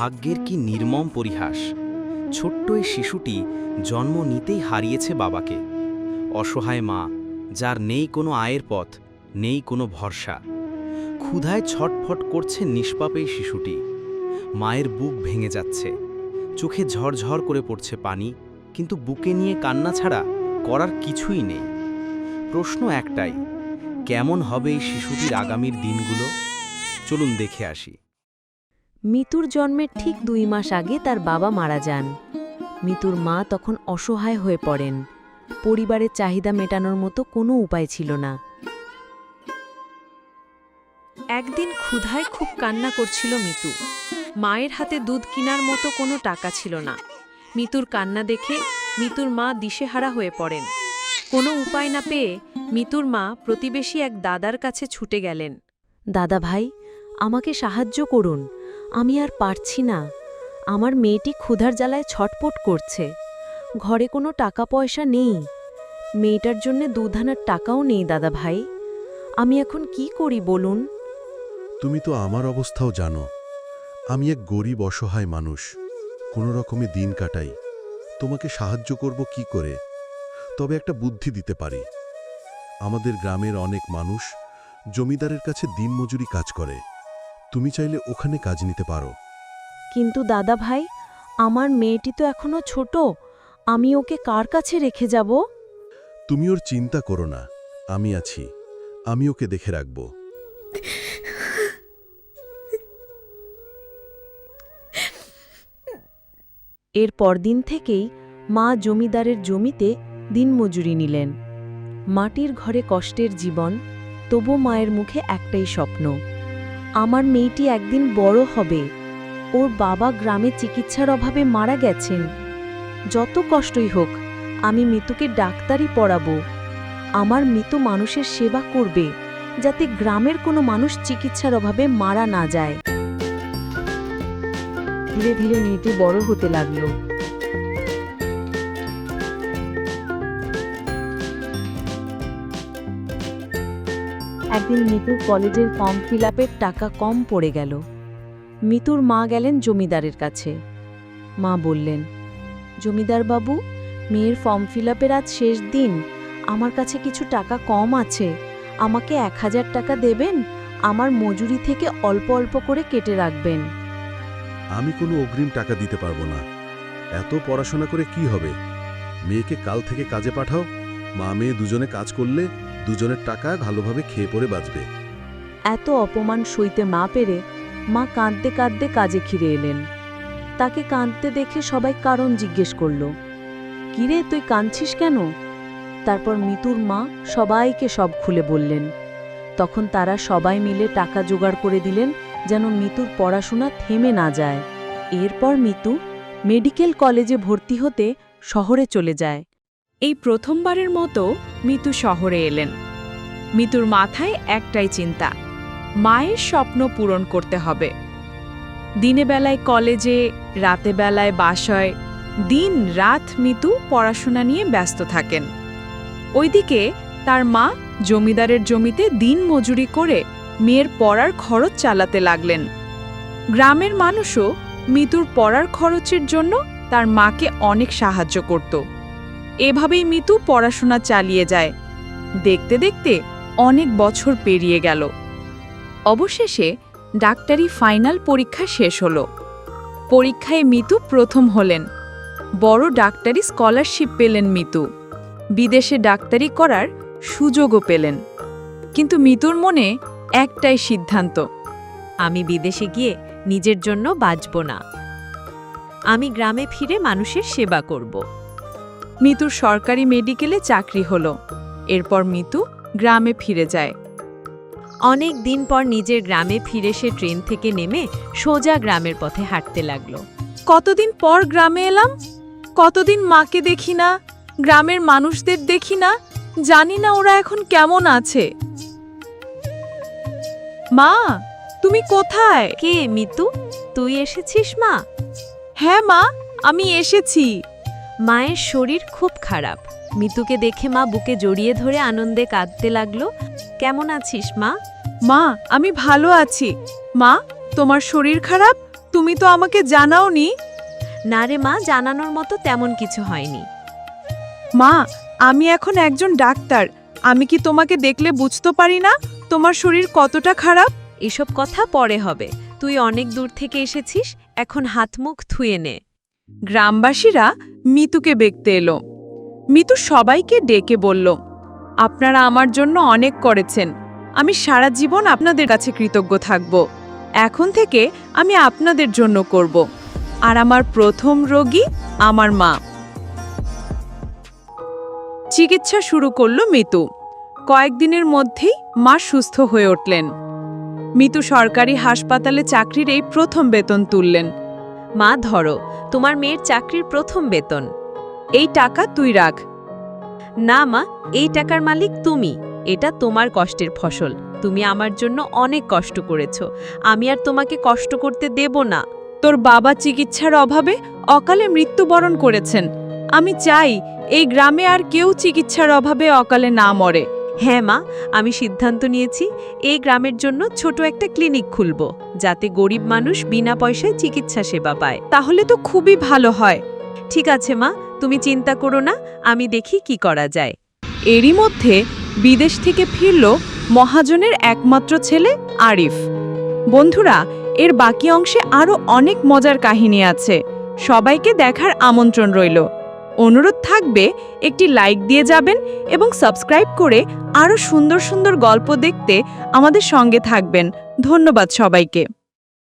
ভাগ্যের কি নির্মম পরিহাস। ছোট্ট এই শিশুটি জন্ম নিতেই হারিয়েছে বাবাকে। অসহায় মা, যার নেই কোনো আয়ের পথ, নেই কোনো ভরসা। ক্ষুধায় ছটফট করছে নিষ্পাপ এই শিশুটি। মায়ের বুক ভেঙে যাচ্ছে। চোখে ঝরঝর করে পড়ছে পানি, কিন্তু বুকে নিয়ে কান্না ছাড়া করার কিছুই নেই। প্রশ্ন একটাই, কেমন হবে এই শিশুটির আগামীর দিনগুলো? চলুন দেখে আসি। মিতুর জন্মের ঠিক দুই মাস আগে তার বাবা মারা যান। মিতুর মা তখন অসহায় হয়ে পড়েন। পরিবারের চাহিদা মেটানোর মতো কোনো উপায় ছিল না। একদিন ক্ষুধায় খুব কান্না করছিল মিতু। মায়ের হাতে দুধ কেনার মতো কোনো টাকা ছিল না। মিতুর কান্না দেখে মিতুর মা দিশেহারা হয়ে পড়েন। কোনো উপায় না পেয়ে মিতুর মা প্রতিবেশী এক দাদার কাছে ছুটে গেলেন। দাদা ভাই, আমাকে সাহায্য করুন। আমি আর পারছি না। আমার মেয়েটি ক্ষুধার জ্বালায় ছটপট করছে। ঘরে কোনো টাকা পয়সা নেই। মেয়েটার জন্য দুধানার টাকাও নেই, দাদা ভাই। আমি এখন কি করি বলুন? তুমি তো আমার অবস্থাও জানো। আমি এক গরিব অসহায় মানুষ। কোনো রকমে দিন কাটাই। তোমাকে সাহায্য করব কি করে? তবে একটা বুদ্ধি দিতে পারি। আমাদের গ্রামের অনেক মানুষ জমিদারের কাছে দিনমজুরি কাজ করে। তুমি চাইলে ওখানে কাজ নিতে পারো। কিন্তু দাদা ভাই আমার মেয়েটি তো এখনও ছোট। আমি ওকে কার কাছে রেখে যাব? তুমি ওর চিন্তা করো না। আমি আছি। আমি ওকে দেখে রাখব। এর পরদিন থেকেই মা জমিদারের জমিতে দিনমজুরি নিলেন। মাটির ঘরে কষ্টের জীবন তবু মায়ের মুখে একটাই স্বপ্ন। আমার মেয়েটি একদিন বড় হবে। ওর বাবা গ্রামে চিকিৎসার অভাবে মারা গেছেন। যত কষ্টই হোক, আমি মিতুকে ডাক্তারি পড়াবো। আমার মৃত মানুষের সেবা করবে, যাতে গ্রামের কোনো মানুষ চিকিৎসার অভাবে মারা না যায়। ধীরে ধীরে মিতু বড় হতে লাগল। একদিন মিতুর কলেজের ফর্ম ফিল টাকা কম পড়ে গেল। মিতুর মা গেলেন জমিদারের কাছে। মা বললেন, জমিদার বাবু, মেয়ের ফর্ম ফিল আজ শেষ দিন। আমার কাছে কিছু টাকা কম আছে। আমাকে এক হাজার টাকা দেবেন। আমার মজুরি থেকে অল্প অল্প করে কেটে রাখবেন। আমি কোনো অগ্রিম টাকা দিতে পারব না। এত পড়াশোনা করে কি হবে? মেয়েকে কাল থেকে কাজে পাঠাও। মা মেয়ে দুজনে কাজ করলে দুজনের টাকা ভালোভাবে খেয়ে পড়ে বাঁচবে। এত অপমান সইতে না পেরে মা কাঁদতে কাঁদতে কাজে ফিরে এলেন। তাকে কাঁদতে দেখে সবাই কারণ জিজ্ঞেস করল, কিরে, তুই কাঁদছিস কেন? তারপর মিতুর মা সবাইকে সব খুলে বললেন। তখন তারা সবাই মিলে টাকা জোগাড় করে দিলেন যেন মিতুর পড়াশোনা থেমে না যায়। এরপর মিতু মেডিকেল কলেজে ভর্তি হতে শহরে চলে যায়। এই প্রথমবারের মতো মিতু শহরে এলেন। মিতুর মাথায় একটাই চিন্তা, মায়ের স্বপ্ন পূরণ করতে হবে। দিনে বেলায় কলেজে, রাতে বেলায় বাসায়, দিন রাত মিতু পড়াশোনা নিয়ে ব্যস্ত থাকেন। ওইদিকে তার মা জমিদারের জমিতে দিন মজুরি করে মেয়ের পড়ার খরচ চালাতে লাগলেন। গ্রামের মানুষও মিতুর পড়ার খরচের জন্য তার মাকে অনেক সাহায্য করত। এভাবেই মিতু পড়াশোনা চালিয়ে যায়। দেখতে দেখতে অনেক বছর পেরিয়ে গেল। অবশেষে ডাক্তারি ফাইনাল পরীক্ষা শেষ হলো। পরীক্ষায় মিতু প্রথম হলেন। বড় ডাক্তারি স্কলারশিপ পেলেন মিতু। বিদেশে ডাক্তারি করার সুযোগও পেলেন। কিন্তু মিতুর মনে একটাই সিদ্ধান্ত, আমি বিদেশে গিয়ে নিজের জন্য বাঁচব না। আমি গ্রামে ফিরে মানুষের সেবা করব। মিতুর সরকারি মেডিকেলে চাকরি হলো। এরপর মিতু গ্রামে ফিরে যায়। অনেক দিন পর নিজের গ্রামে ফিরে সে ট্রেন থেকে নেমে সোজা গ্রামের পথে হাঁটতে লাগল। কতদিন পর গ্রামে এলাম? কতদিন মাকে দেখি না? গ্রামের মানুষদের দেখি না? জানি না ওরা এখন কেমন আছে? মা, তুমি কোথায়? কে মিতু? তুই এসেছিস মা? হ্যাঁ মা, আমি এসেছি। মায়ের শরীর খুব খারাপ। মিতুকে দেখে মা বুকে জড়িয়ে ধরে আনন্দে কাঁদতে লাগল। কেমন আছিস মা? মা আমি ভালো আছি। মা তোমার শরীর খারাপ? তুমি তো আমাকে জানাওনি? না রে মা জানানোর মতো তেমন কিছু হয়নি। মা আমি এখন একজন ডাক্তার। আমি কি তোমাকে দেখলে বুঝতে পারি না তোমার শরীর কতটা খারাপ? এসব কথা পরে হবে। তুই অনেক দূর থেকে এসেছিস। এখন হাত মুখ ধুয়ে নে। গ্রামবাসীরা মিতুকে দেখতে এলো। মিতু সবাইকে ডেকে বলল, আপনারা আমার জন্য অনেক করেছেন। আমি সারা জীবন আপনাদের কাছে কৃতজ্ঞ থাকব। এখন থেকে আমি আপনাদের জন্য করব। আর আমার প্রথম রোগী আমার মা। চিকিৎসা শুরু করল মিতু। কয়েকদিনের মধ্যেই মা সুস্থ হয়ে উঠলেন। মিতু সরকারি হাসপাতালে চাকরির এই প্রথম বেতন তুললেন। মা, ধরো, তোমার মেয়ের চাকরির প্রথম বেতন। এই টাকা তুই রাখ। না মা, এই টাকার মালিক তুমি। এটা তোমার কষ্টের ফসল। তুমি আমার জন্য অনেক কষ্ট করেছ। আমি আর তোমাকে কষ্ট করতে দেব না। তোর বাবা চিকিৎসার অভাবে অকালে মৃত্যুবরণ করেছেন। আমি চাই এই গ্রামে আর কেউ চিকিৎসার অভাবে অকালে না মরে। হ্যাঁ মা, আমি সিদ্ধান্ত নিয়েছি, এই গ্রামের জন্য ছোট একটা ক্লিনিক খুলব, যাতে গরিব মানুষ বিনা পয়সায় চিকিৎসা সেবা পায়। তাহলে তো খুবই ভালো হয়। ঠিক আছে মা, তুমি চিন্তা করো না, আমি দেখি কি করা যায়। এরই মধ্যে বিদেশ থেকে ফিরল মহাজনের একমাত্র ছেলে আরিফ। বন্ধুরা, এর বাকি অংশে আরও অনেক মজার কাহিনী আছে। সবাইকে দেখার আমন্ত্রণ রইল। অনুরোধ থাকবে, একটি লাইক দিয়ে যাবেন এবং সাবস্ক্রাইব করে আরও সুন্দর সুন্দর গল্প দেখতে আমাদের সঙ্গে থাকবেন। ধন্যবাদ সবাইকে।